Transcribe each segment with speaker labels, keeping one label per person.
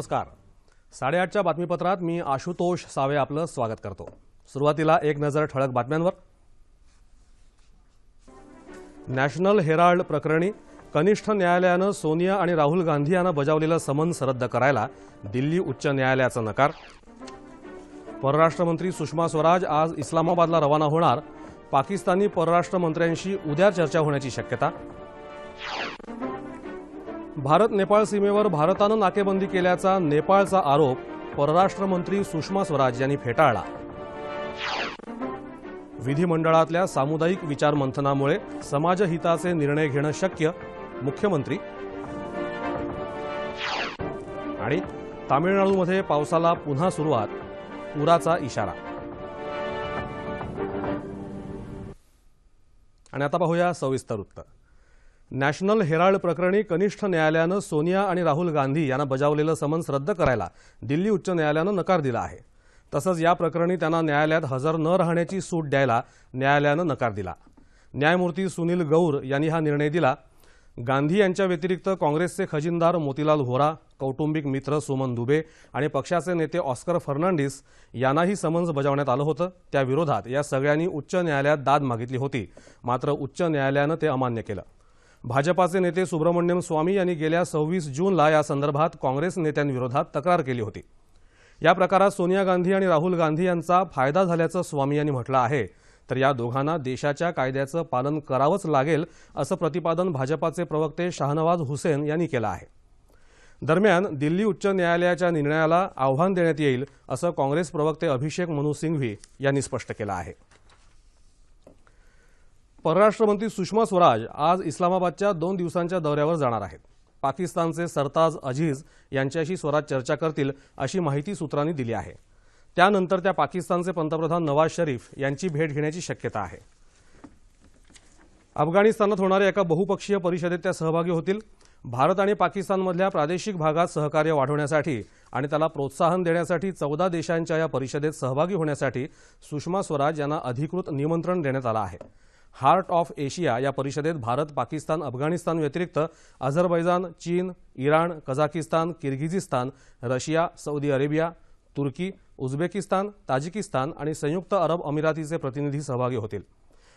Speaker 1: नमस्कार. साडेआठच्या बातमीपत्रात मी आशुतोष सावे आपलं स्वागत करतो. सुरुवातीला एक नजर ठळक बातम्यांवर. नॅशनल हेराल्ड प्रकरणी कनिष्ठ न्यायालयानं सोनिया आणि राहुल गांधी यांना बजावलेलं समन्स रद्द करायला दिल्ली उच्च न्यायालयाचा नकार. परराष्ट्रमंत्री सुषमा स्वराज आज इस्लामाबादला रवाना होणार. पाकिस्तानी परराष्ट्र मंत्र्यांशी उद्या चर्चा होण्याची शक्यता. भारत नेपाळ सीमेवर भारतानं नाकेबंदी केल्याचा नेपाळचा आरोप परराष्ट्र मंत्री सुषमा स्वराज यांनी फेटाळला. विधिमंडळातल्या सामुदायिक विचारमंथनामुळे समाजहिताचे निर्णय घेणं शक्य मुख्यमंत्री. आणि तामिळनाडूमध्ये पावसाला पुन्हा सुरुवात पुराचा इशारा. आणि आता पाहूया सविस्तर उत्तर. नॅशनल हेराल्ड प्रकरणी कनिष्ठ न्यायालयानं सोनिया आणि राहुल गांधी यांना बजावलेलं समन्स रद्द करायला दिल्ली उच्च न्यायालयानं नकार दिला आहे. तसंच या प्रकरणी त्यांना न्यायालयात हजर न राहण्याची सूट द्यायला न्यायालयानं नकार दिला. न्यायमूर्ती सुनील गौर यांनी हा निर्णय दिला. गांधी यांच्या व्यतिरिक्त काँग्रेसचे खजिनदार मोतीलाल व्होरा कौटुंबिक मित्र सुमन दुबे आणि पक्षाचे नेते ऑस्कर फर्नांडिस यांनाही समन्स बजावण्यात आलं होतं. त्या विरोधात या सगळ्यांनी उच्च न्यायालयात दाद मागितली होती. मात्र उच्च न्यायालयानं ते अमान्य केलं. भाजपाचे नेते सुब्रमण्यम स्वामी यांनी गेल्या सव्वीस जूनला या संदर्भात काँग्रेस नेत्यांविरोधात तक्रार केली होती. या प्रकारात सोनिया गांधी आणि राहुल गांधी यांचा फायदा झाल्याचं स्वामी यांनी म्हटलं आहे. तर या दोघांना देशाच्या कायद्याचं पालन करावंच लागेल असं प्रतिपादन भाजपाचे प्रवक्ते शाहनवाज हुसेन यांनी केलं आहे. दरम्यान दिल्ली उच्च न्यायालयाच्या निर्णयाला आव्हान देण्यात येईल असं काँग्रेस प्रवक्ते अभिषेक मनु सिंघवी यांनी स्पष्ट केलं आहे. परराष्ट्र मंत्री सुषमा स्वराज आज इस्लामाबादच्या दोन दिवसांच्या दौऱ्यावर जाणार आहेत. पाकिस्तानचे सरताज अजीज यांच्याशी स्वराज चर्चा करतील अशी माहिती सूत्रांनी दिली आहे. त्यानंतर त्या पाकिस्तानचे पंतप्रधान नवाज शरीफ यांची भेट घेण्याची शक्यता आहे. अफगाणिस्तानात होणाऱ्या एका बहुपक्षीय परिषदेत त्या सहभागी होतील. भारत आणि पाकिस्तानमधल्या प्रादेशिक भागात सहकार्य वाढवण्यासाठी आणि त्याला प्रोत्साहन देण्यासाठी चौदा देशांच्या या परिषदेत सहभागी होण्यासाठी सुषमा स्वराज यांना अधिकृत निमंत्रण देण्यात आलं आहे. हार्ट ऑफ एशिया या परिषदेत भारत पाकिस्तान अफगाणिस्तान व्यतिरिक्त अझरबैजान चीन Iran Kazakhstan Kyrgyzstan Russia Saudi Arabia तुर्की उझबेकिस्तान ताजिकिस्तान आणि संयुक्त अरब अमिरातीचे प्रतिनिधी सहभागी होतील.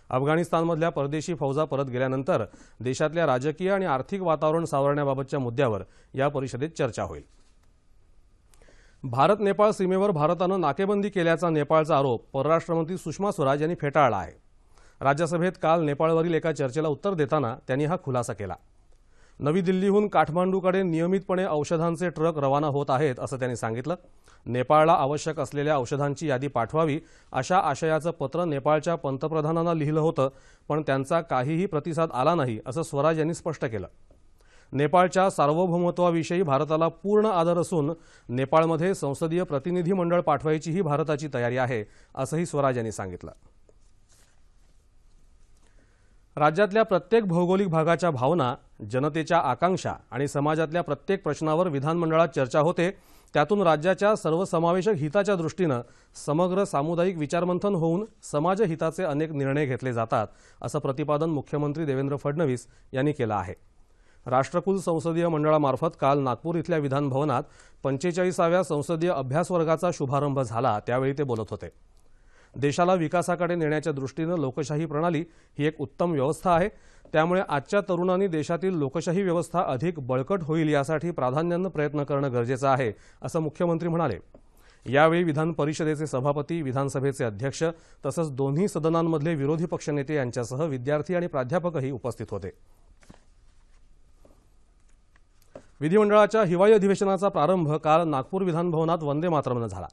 Speaker 1: अफगाणिस्तानमधल्या परदेशी फौजा परत गेल्यानंतर देशातल्या राजकीय आणि आर्थिक वातावरण सावरण्याबाबतच्या मुद्द्यावर या परिषदेत चर्चा होईल. भारत नेपाळ सीमेवर भारतानं नाकेबंदी केल्याचा नेपाळचा आरोप परराष्ट्रमंत्री सुषमा स्वराज यांनी फेटाळला आहे. राज्यसभेत काल नेपाळवरील एका चर्चेला उत्तर देताना त्यांनी हा खुलासा केला. नवी दिल्लीहून काठमांडूकडे नियमितपणे औषधांचे ट्रक रवाना होत आहेत असं त्यांनी सांगितलं. नेपाळला आवश्यक असलेल्या औषधांची यादी पाठवावी अशा आशयाचं पत्र नेपाळच्या पंतप्रधानांना लिहिलं होतं पण त्यांचा काहीही प्रतिसाद आला नाही असं स्वराज यांनी स्पष्ट केलं. नेपाळच्या सार्वभौमत्वाविषयी भारताला पूर्ण आदर असून नेपाळमध्ये संसदीय प्रतिनिधी मंडळ पाठवायचीही भारताची तयारी आहे असंही स्वराज यांनी सांगितलं. राज्यातल्या प्रत्येक भौगोलिक भागाच्या भावना जनतेच्या आकांक्षा आणि समाजातल्या प्रत्येक प्रश्नावर विधानमंडळात चर्चा होते त्यातून राज्याच्या सर्वसमावेशक हिताच्या दृष्टीनं समग्र सामुदायिक विचारमंथन होऊन समाजहिताचे अनेक निर्णय घेतले जातात असं प्रतिपादन मुख्यमंत्री देवेंद्र फडणवीस यांनी केलं आहे. राष्ट्रकुल संसदीय मंडळामार्फत काल नागपूर इथल्या विधानभवनात पंचेचाळीसाव्या संसदीय अभ्यास वर्गाचा शुभारंभ झाला त्यावेळी ते बोलत होते. देशाला विकासाकडे नेण्याच्या दृष्टीनं लोकशाही प्रणाली ही एक उत्तम व्यवस्था आहे. त्यामुळे आजच्या तरुणांनी देशातील लोकशाही व्यवस्था अधिक बळकट होईल यासाठी प्राधान्यानं प्रयत्न करणं गरजेचं आहे असं मुख्यमंत्री म्हणाले. यावेळी विधान परिषदेचे सभापती विधानसभेचे अध्यक्ष तसंच दोन्ही सदनांमधले विरोधी पक्षनेते यांच्यासह विद्यार्थी आणि प्राध्यापकही उपस्थित होते. विधिमंडळाच्या हिवाळी अधिवेशनाचा प्रारंभ काल नागपूर विधानभवनात वंदे मातरमनं झाला.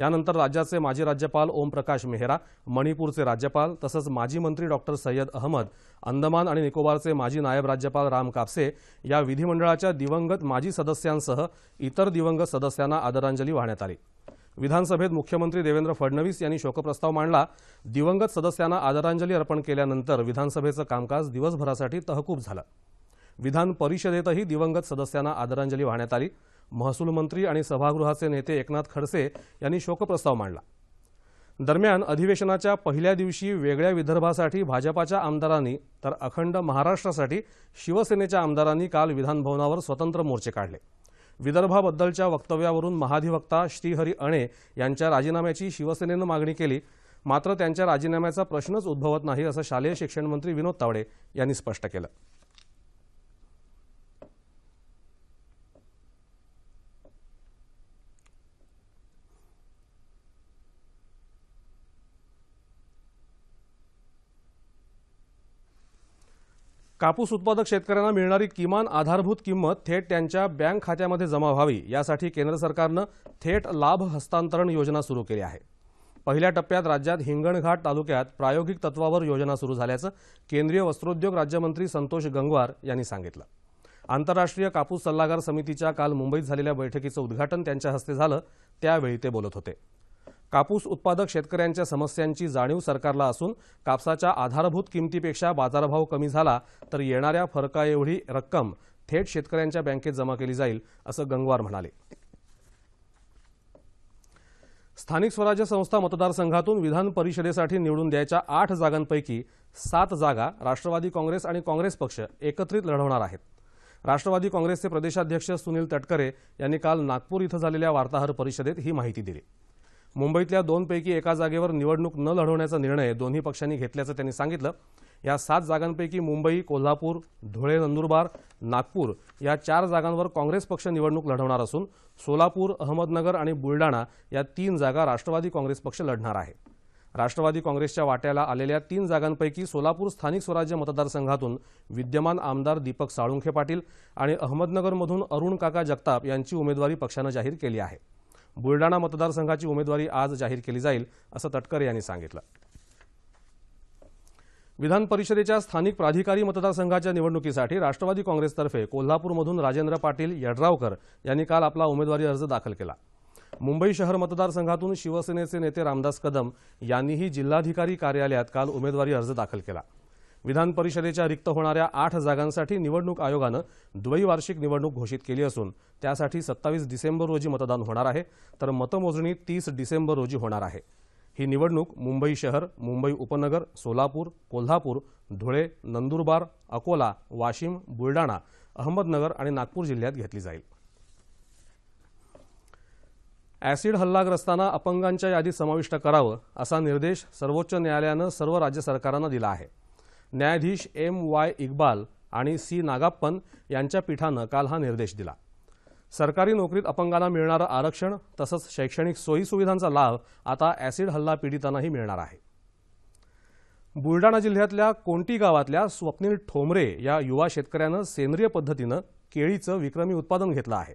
Speaker 1: यानंतर राज्याचे माजी राज्यपाल ओमप्रकाश मेहरा मणिपूरचे राज्यपाल तसंच माजी मंत्री डॉक्टर सय्यद अहमद अंदमान आणि निकोबारचे माजी नायब राज्यपाल राम कापसे या विधिमंडळाच्या दिवंगत माजी सदस्यांसह इतर दिवंगत सदस्यांना आदरांजली वाहण्यात आली. विधानसभेत मुख्यमंत्री देवेंद्र फडणवीस यांनी शोकप्रस्ताव मांडला. दिवंगत सदस्यांना आदरांजली अर्पण केल्यानंतर विधानसभेचं कामकाज दिवसभरासाठी तहकूब झालं. विधान परिषदेतही दिवंगत सदस्यांना आदरांजली वाहण्यात आली. महसूल मंत्री आणि सभागृहाचे नेते एकनाथ खडसे यांनी शोकप्रस्ताव मांडला. दरम्यान अधिवेशनाच्या पहिल्या दिवशी वेगळ्या विदर्भासाठी भाजपाच्या आमदारांनी तर अखंड महाराष्ट्रासाठी शिवसेनेच्या आमदारांनी काल विधानभवनावर स्वतंत्र मोर्चे काढले. विदर्भाबद्दलच्या वक्तव्यावरून महाधिवक्ता श्रीहरी अणे यांच्या राजीनाम्याची शिवसेनेनं मागणी केली मात्र त्यांच्या राजीनाम्याचा प्रश्नच उद्भवत नाही असं शालेय शिक्षण मंत्री विनोद तावडे यांनी स्पष्ट केलं. कापूस उत्पादक शेतकऱ्यांना मिळणारी किमान आधारभूत किंमत थेट त्यांच्या बँक खात्यामध्ये जमा व्हावी. यासाठी केंद्र सरकारनं थेट लाभ हस्तांतरण योजना सुरू केली आहे. पहिल्या टप्प्यात राज्यात हिंगणघाट तालुक्यात प्रायोगिक तत्वावर योजना सुरू झाल्याचं केंद्रीय वस्त्रोद्योग राज्यमंत्री संतोष गंगवार यांनी सांगितलं. आंतरराष्ट्रीय कापूस सल्लागार समितीच्या काल मुंबईत झालेल्या बैठकीचं उद्घाटन त्यांच्या हस्ते झालं. त्यावेळी ते बोलत होते. कापूस उत्पादक शेतकऱ्यांच्या समस्यांची जाणीव सरकारला असून कापसाच्या आधारभूत किमतीपेक्षा बाजारभाव कमी झाला तर येणाऱ्या फरकाएवढी रक्कम थेट शेतकऱ्यांच्या बँकेत जमा केली जाईल असं गंगवार म्हणाले. स्थानिक स्वराज्य संस्था मतदारसंघातून विधान परिषदेसाठी निवडून द्यायच्या आठ जागांपैकी सात जागा राष्ट्रवादी काँग्रेस आणि काँग्रेस पक्ष एकत्रित लढवणार आहेत. राष्ट्रवादी काँग्रेसचे प्रदेशाध्यक्ष सुनील तटकरे यांनी काल नागपूर इथं झालेल्या वार्ताहर परिषदेत ही माहिती दिली. मुंबईतल्या दोनपैकी एका जागेवर निवडणूक न लढवण्याचा निर्णय दोन्ही पक्षांनी घेतल्याचं त्यांनी सांगितलं. या सात जागांपैकी मुंबई कोल्हापूर धुळे नंदुरबार नागपूर या चार जागांवर काँग्रेस पक्ष निवडणूक लढवणार असून सोलापूर अहमदनगर आणि बुलडाणा या तीन जागा राष्ट्रवादी काँग्रेस पक्ष लढणार आहे. राष्ट्रवादी काँग्रेसच्या वाट्याला आलेल्या तीन जागांपैकी सोलापूर स्थानिक स्वराज्य मतदारसंघातून विद्यमान आमदार दीपक साळुंखे पाटील आणि अहमदनगरमधून अरुण काका जगताप यांची उमेदवारी पक्षानं जाहीर केली आहे. बुलडाणा मतदारसंघाची उमेदवारी आज जाहीर केली जाईल असं तटकरे यांनी सांगितलं. विधान परिषदेच्या स्थानिक प्राधिकारी मतदारसंघाच्या निवडणुकीसाठी राष्ट्रवादी काँग्रेसतर्फे कोल्हापूरमधून राजेंद्र पाटील यड्रावकर यांनी काल आपला उमेदवारी अर्ज दाखल केला. मुंबई शहर मतदारसंघातून शिवसेनेचे नेते रामदास कदम यांनीही जिल्हाधिकारी कार्यालयात काल उमेदवारी अर्ज दाखल केला. विधान परिषदेच्या रिक्त होणाऱ्या आठ जागांसाठी निवडणूक आयोगानं द्वैवार्षिक निवडणूक घोषित केली असून त्यासाठी सत्तावीस डिसेंबर रोजी मतदान होणार आहे. तर मतमोजणी तीस डिसेंबर रोजी होणार आहे. ही निवडणूक मुंबई शहर मुंबई उपनगर सोलापूर कोल्हापूर धुळे नंदुरबार अकोला वाशिम बुलडाणा अहमदनगर आणि नागपूर जिल्ह्यात घेतली जाईल. ॲसिड हल्लाग्रस्तांना अपंगांच्या यादीत समाविष्ट करावं असा निर्देश सर्वोच्च न्यायालयानं सर्व राज्य सरकारांना दिला आहे. न्यायाधीश एम वाय इक्बाल आणि सी नागाप्पन यांच्या पीठानं काल हा निर्देश दिला. सरकारी नोकरीत अपंगांना मिळणारं आरक्षण तसंच शैक्षणिक सोयीसुविधांचा लाभ आता ॲसिड हल्ला पीडितांनाही मिळणार आहे. बुलडाणा जिल्ह्यातल्या कोंटी गावातल्या स्वप्नील ठोंबरे या युवा शेतकऱ्यानं सेंद्रिय पद्धतीनं केळीचं विक्रमी उत्पादन घेतलं आहे.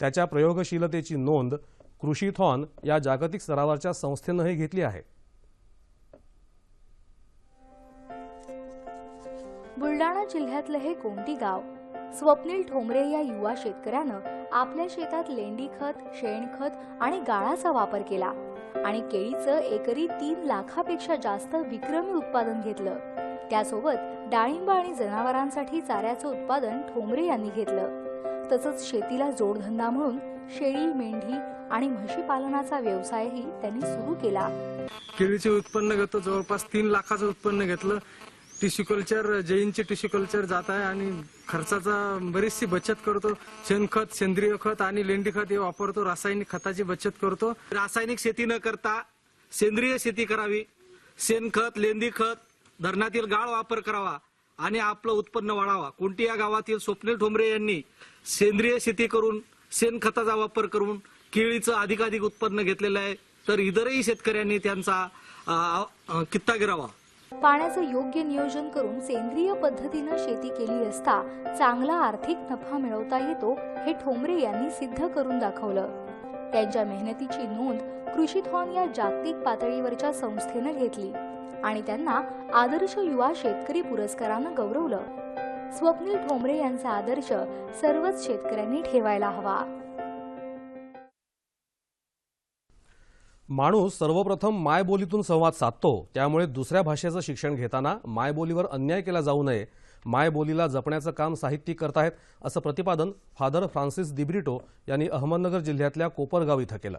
Speaker 1: त्याच्या प्रयोगशीलतेची नोंद कृषीथॉन या जागतिक स्तरावरच्या संस्थेनंही घेतली आहे.
Speaker 2: बुलडाणा जिल्ह्यातलं हे कोणती गाव. स्वप्नील ठोंबरे या युवा शेतकऱ्यानं आपल्या शेतात लेंडी खत शेणखत आणि गाळाचा वापर केला आणि केळीचं एकरी तीन लाखापेक्षा जास्त विक्रमी उत्पादन घेतलं. त्यासोबत डाळिंब आणि जनावरांसाठी चाऱ्याचं उत्पादन ठोंबरे यांनी घेतलं. तसंच शेतीला जोडधंदा म्हणून शेळी मेंढी आणि म्हशी पालनाचा व्यवसायही त्यांनी सुरू केला.
Speaker 3: केळीचे उत्पन्न घेतलं जवळपास तीन लाखाचं उत्पन्न घेतलं. टिश्यू कल्चर जैनचे टिश्यू कल्चर जात आहे आणि खर्चाचा बरीचशी बचत करतो. शेणखत सेंद्रिय खत आणि लेंडी खत हे वापरतो. रासायनिक खताची बचत करतो.
Speaker 4: रासायनिक शेती न करता सेंद्रिय शेती करावी. शेणखत लेंदी खत धरणातील गाळ वापर करावा आणि आपलं उत्पन्न वाढावा. कोणती या गावातील स्वप्नील ठोंबरे यांनी सेंद्रिय शेती करून शेणखताचा वापर करून केळीचं अधिकाधिक उत्पन्न घेतलेलं आहे. तर इतरही शेतकऱ्यांनी त्यांचा कित्ता गिरावा.
Speaker 2: पाण्याचं योग्य नियोजन करून सेंद्रिय पद्धतीनं शेती केली असता चांगला आर्थिक नफा मिळवता येतो हे ठोंबरे यांनी सिद्ध करून दाखवलं. त्यांच्या मेहनतीची नोंद कृषीथॉन या जागतिक पातळीवरच्या संस्थेनं घेतली आणि त्यांना आदर्श युवा शेतकरी पुरस्कारानं गौरवलं. स्वप्नील ठोंबरे यांचा आदर्श सर्वच शेतकऱ्यांनी ठेवायला हवा.
Speaker 1: माणूस सर्वप्रथम मायबोलीतून संवाद साधतो. त्यामुळे दुसऱ्या भाषेचं शिक्षण घेताना मायबोलीवर अन्याय केला जाऊ नये. मायबोलीला जपण्याचं काम साहित्यिक करतायत असं प्रतिपादन फादर फ्रान्सिस दिब्रिटो यांनी अहमदनगर जिल्ह्यातल्या कोपरगाव इथं केलं.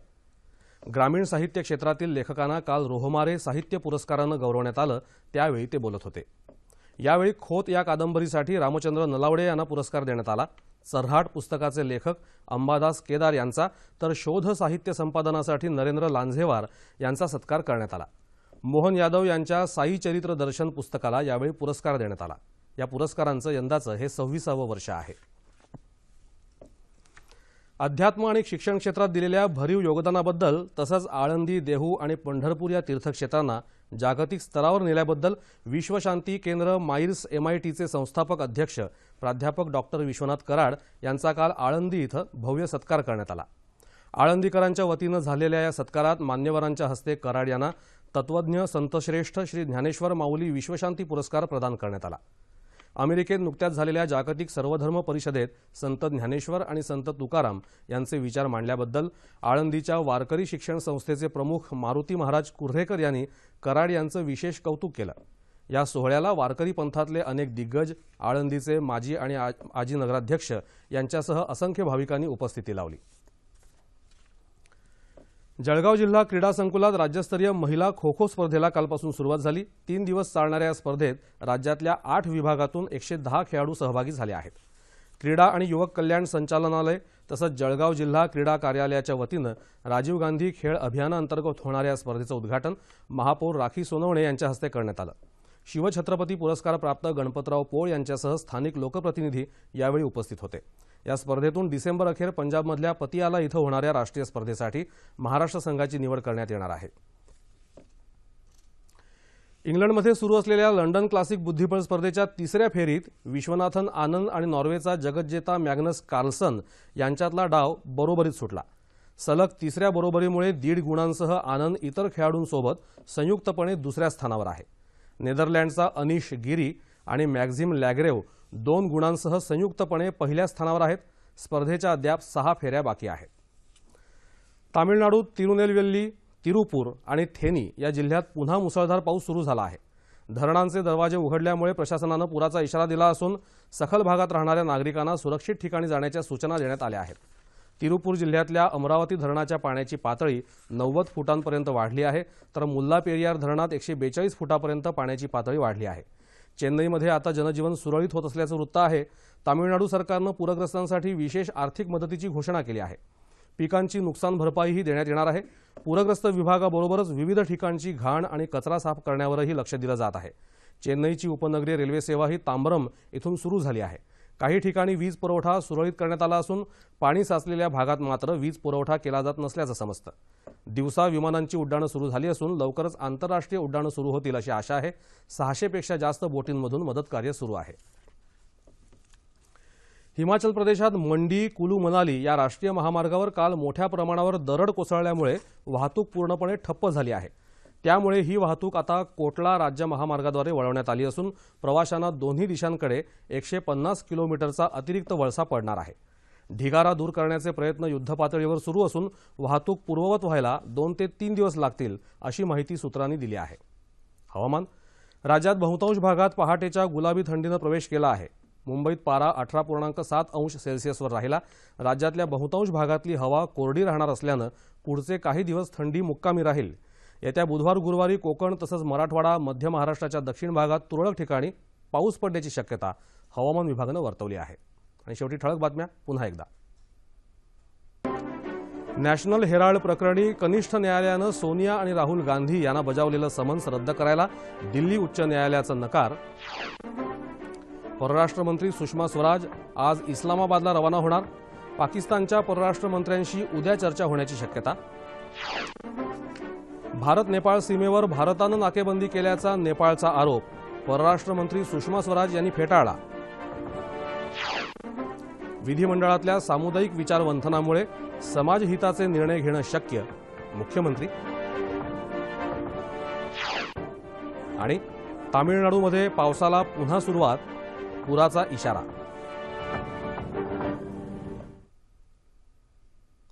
Speaker 1: ग्रामीण साहित्य क्षेत्रातील लेखकांना काल रोहमारे साहित्य पुरस्कारानं गौरवण्यात आलं त्यावेळी ते बोलत होते. यावेळी खोत या कादंबरीसाठी रामचंद्र नलावडे यांना पुरस्कार देण्यात आला. चऱ्हाट पुस्तकाचे लेखक अंबादास केदार यांचा तर शोध साहित्य संपादनासाठी नरेंद्र लांझेवार यांचा सत्कार करण्यात आला. मोहन यादव यांच्या साई चरित्र दर्शन पुस्तकाला यावेळी पुरस्कार देण्यात आला. या पुरस्कारांचं यंदाचं हे सव्वीसावं वर्ष आहे. अध्यात्म आणि शिक्षण क्षेत्रात दिलेल्या भरीव योगदानाबद्दल तसंच आळंदी देहू आणि पंढरपूर या तीर्थक्षेत्रांना जागतिक स्तरावर नेल्याबद्दल विश्वशांती केंद्र माईर्स एमआयटीचे संस्थापक अध्यक्ष प्राध्यापक डॉक्टर विश्वनाथ कराड यांचा काल आळंदी इथं भव्य सत्कार करण्यात आला. आळंदीकरांच्या वतीनं झालेल्या या सत्कारात मान्यवरांच्या हस्ते कराड यांना तत्वज्ञ संतश्रेष्ठ श्री ज्ञानेश्वर माऊली विश्वशांती पुरस्कार प्रदान करण्यात आला. अमेरिकेत नुकत्याच झालेल्या जागतिक सर्वधर्म परिषदेत संत ज्ञानेश्वर आणि संत तुकाराम यांचे विचार मांडल्याबद्दल आळंदीच्या वारकरी शिक्षण संस्थेचे प्रमुख मारुती महाराज कुर्हेकर यांनी कराड यांचं विशेष कौतुक केलं. या सोहळ्याला वारकरी पंथातले अनेक दिग्गज आळंदीचे माजी आणि आजी नगराध्यक्ष यांच्यासह असंख्य भाविकांनी उपस्थिती लावली. जळगाव जिल्हा क्रीडा संकुलात राज्यस्तरीय महिला खो खो स्पर्धेला कालपासून सुरुवात झाली. तीन दिवस चालणाऱ्या या स्पर्धेत राज्यातल्या आठ विभागातून एकशे दहा खेळाडू सहभागी झाले आहेत. क्रीडा आणि युवक कल्याण संचालनालय तसंच जळगाव जिल्हा क्रीडा कार्यालयाच्या वतीनं राजीव गांधी खेळ अभियानाअंतर्गत होणाऱ्या या स्पर्धेचं उद्घाटन महापौर राखी सोनवणे यांच्या हस्ते करण्यात आलं. शिवछत्रपती पुरस्कार प्राप्त गणपतराव पोळ यांच्यासह स्थानिक लोकप्रतिनिधी यावेळी उपस्थित होते. या स्पर्धेतून डिसेंबर अखेर पंजाबमधल्या पतियाला इथं होणाऱ्या राष्ट्रीय स्पर्धेसाठी महाराष्ट्र संघाची निवड करण्यात येणार आहे. इंग्लंडमध्ये सुरू असलेल्या लंडन क्लासिक बुद्धिबळ स्पर्धेच्या तिसऱ्या फेरीत विश्वनाथन आनंद आणि नॉर्वेचा जगज्जेता मॅग्नस कार्लसन यांच्यातला डाव बरोबरीत सुटला. सलग तिसऱ्या बरोबरीमुळे दीड गुणांसह आनंद इतर खेळाडूंसोबत संयुक्तपणे दुसऱ्या स्थानावर आहे. नेदरलँडचा अनिश गिरी आणि मॅक्झिम लॅग्रेव दोन गुणांसह संयुक्तपणे पहिल्या स्थानावर आहेत. स्पर्धेच्या अद्याप सहा फेऱ्या बाकी आहेत. तामिळनाडूत तिरुनेलवेल्ली तिरुपूर आणि थेनी या जिल्ह्यात पुन्हा मुसळधार पाऊस सुरू झाला आहे. धरणांचे दरवाजे उघडल्यामुळे प्रशासनानं पुराचा इशारा दिला असून सखल भागात राहणाऱ्या नागरिकांना सुरक्षित ठिकाणी जाण्याच्या सूचना देण्यात आल्या आहेत. तिरुपूर जिल्ह्यातल्या अमरावती धरणाच्या पाण्याची पातळी नव्वद फुटांपर्यंत वाढली आहे तर मुल्ला पेरियार धरणात एकशे बेचाळीस फुटापर्यंत पाण्याची पातळी वाढली आहे. चेन्नईमध्ये आता जनजीवन सुरळीत होत असल्याचं वृत्त आहे. तामिळनाडू सरकारनं पूरग्रस्तांसाठी विशेष आर्थिक मदतीची घोषणा केली आहे. पिकांची नुकसान भरपाईही देण्यात येणार आहे. पूरग्रस्त विभागाबरोबरच विविध ठिकाणची घाण आणि कचरा साफ करण्यावरही लक्ष दिलं जात आहे. चेन्नईची उपनगरीय रेल्वे सेवा ही तांबरम इथून सुरू झाली आहे. काही ठिकाणी वीज पुरवठा सुरळीत करण्यात आला असून पाणी साचलेल्या भागात मात्र वीज पुरवठा केला जात नसल्याचं समजतं. दिवसा विमानांची उड्डाणं सुरू झाली असून लवकरच आंतरराष्ट्रीय उड्डाणं सुरू होतील अशी आशा आहे. सहाशेपेक्षा जास्त बोटींमधून मदत कार्य सुरू आहे. हिमाचल प्रदेशात मंडी कुलू मनाली या राष्ट्रीय महामार्गावर काल मोठ्या प्रमाणावर दरड कोसळल्यामुळे वाहतूक पूर्णपणे ठप्प झाली आहे. त्यामुळे ही वाहतूक आता कोटला राज्य महामार्गाद्वारे वळवण्यात आली असून प्रवाशांना दोन्ही दिशांकडे एकशे पन्नास किलोमीटरचा अतिरिक्त वळसा पडणार आहे. ढिगारा दूर करण्याचे प्रयत्न युद्धपातळीवर सुरू असून वाहतूक पूर्ववत व्हायला दोन ते तीन दिवस लागतील अशी माहिती सूत्रांनी दिली आहे. हवामान राज्यात बहुतांश भागात पहाटेच्या गुलाबी थंडीनं प्रवेश केला आहे. मुंबईत पारा अठरा पूर्णांक सात अंश सेल्सिअसवर राहिला. राज्यातल्या बहुतांश भागातली हवा कोरडी राहणार असल्यानं पुढचे काही दिवस थंडी मुक्कामी राहील येत्या बुधवार गुरुवारी कोकण तसंच मराठवाडा मध्य महाराष्ट्राच्या दक्षिण भागात तुरळक ठिकाणी पाऊस पडण्याची शक्यता हवामान विभागानं वर्तवली आहे. आणि शेवटी ठळक बातम्या पुन्हा एकदा. नॅशनल हेराल्ड प्रकरणी कनिष्ठ न्यायालयानं सोनिया आणि राहुल गांधी यांना बजावलेलं समन्स रद्द करायला दिल्ली उच्च न्यायालयाचा नकार. परराष्ट्र मंत्री सुषमा स्वराज आज इस्लामाबादला रवाना होणार. पाकिस्तानच्या परराष्ट्र मंत्र्यांशी उद्या चर्चा होण्याची शक्यता. भारत नेपाळ सीमेवर भारतानं नाकेबंदी केल्याचा नेपाळचा आरोप परराष्ट्र मंत्री सुषमा स्वराज यांनी फेटाळला. विधिमंडळातल्या सामुदायिक विचारवंथनामुळे समाजहिताचे निर्णय घेणं शक्य मुख्यमंत्री. आणि तामिळनाडूमध्ये पावसाला पुन्हा सुरुवात पुराचा इशारा.